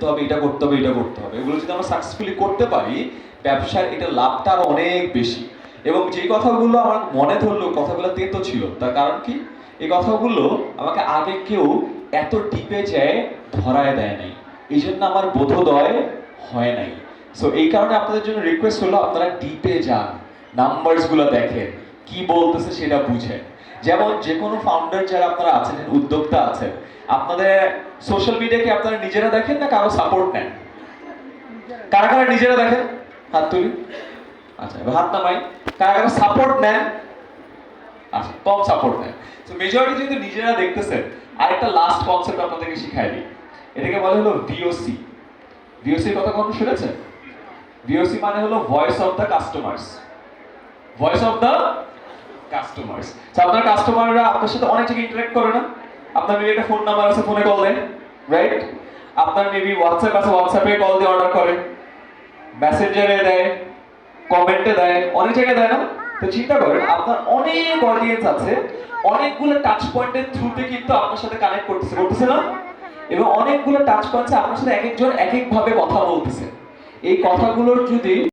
করতে হবে, এটা করতে হবে, এটা করতে হবে। এগুলো যদি আমরা সাকসেসফুলি করতে পারি, ব্যবসার এটা লাভটা আরও অনেক বেশি। এবং যে কথাগুলো আমার মনে ধরলো, কথাগুলো তেতো ছিল, তার কারণ কি? এই কথাগুলো আমাকে আগে কেউ এত টিপে যায় ধরায় দেয় নাই এই জন্য আমার বোধোদয় হয় নাই। সো এই কারণে আপনাদের জন্য রিকোয়েস্ট হলো, আপনারা ডিপে যান নাম্বারসগুলো দেখেন, কি বলতেছে সেটা বুঝেন। যেমন যে কোনো ফাউন্ডার যারা আপনারা আছেন উদ্যোক্তা আছেন, আপনাদের সোশ্যাল মিডিয়া কি আপনারা নিজেরা দেখেন না কারও সাপোর্ট নেন? কারা কারা নিজেরা দেখেন? হাত তুলি। আচ্ছা হাত নামাই। কারা কারা সাপোর্ট নেন? আচ্ছা কম সাপোর্ট নেন। তো মেজরিটি যেহেতু নিজেরা দেখতেছেন, আরেকটা লাস্ট কনসেপ্ট আপনাদেরকে শিখাই দিই। এটাকে বলে হলো ভিওসি ভিওসির কথা কখনো শুনেছেন? ভিওসি মানে হলো voice of the customers voice of the customers আপনার কাস্টমাররা আপনার সাথে অনেক জায়গায় ইন্টারেক্ট করে না? আপনার মেবি একটা ফোন নাম্বার আছে ফোনে কল দেন রাইট আপনার মেবি হোয়াটসঅ্যাপ আছে হোয়াটসঅ্যাপে কল দিয়ে অর্ডার করে মেসেঞ্জারে দেয় কমেন্টে দেয়, অনেক জায়গায় দেয় না? তো চিন্তা করেন, আপনার অনেক অডিয়েন্স আছে, অনেকগুলো টাচ পয়েন্টের থ্রুতে কিন্তু আপনার সাথে কানেক্ট করতেছে করতেছে না? এবং অনেকগুলো টাচ পয়েন্টে আপনার সাথে এক একজন এক এক ভাবে কথা বলতেছে। এই কথাগুলোর যদি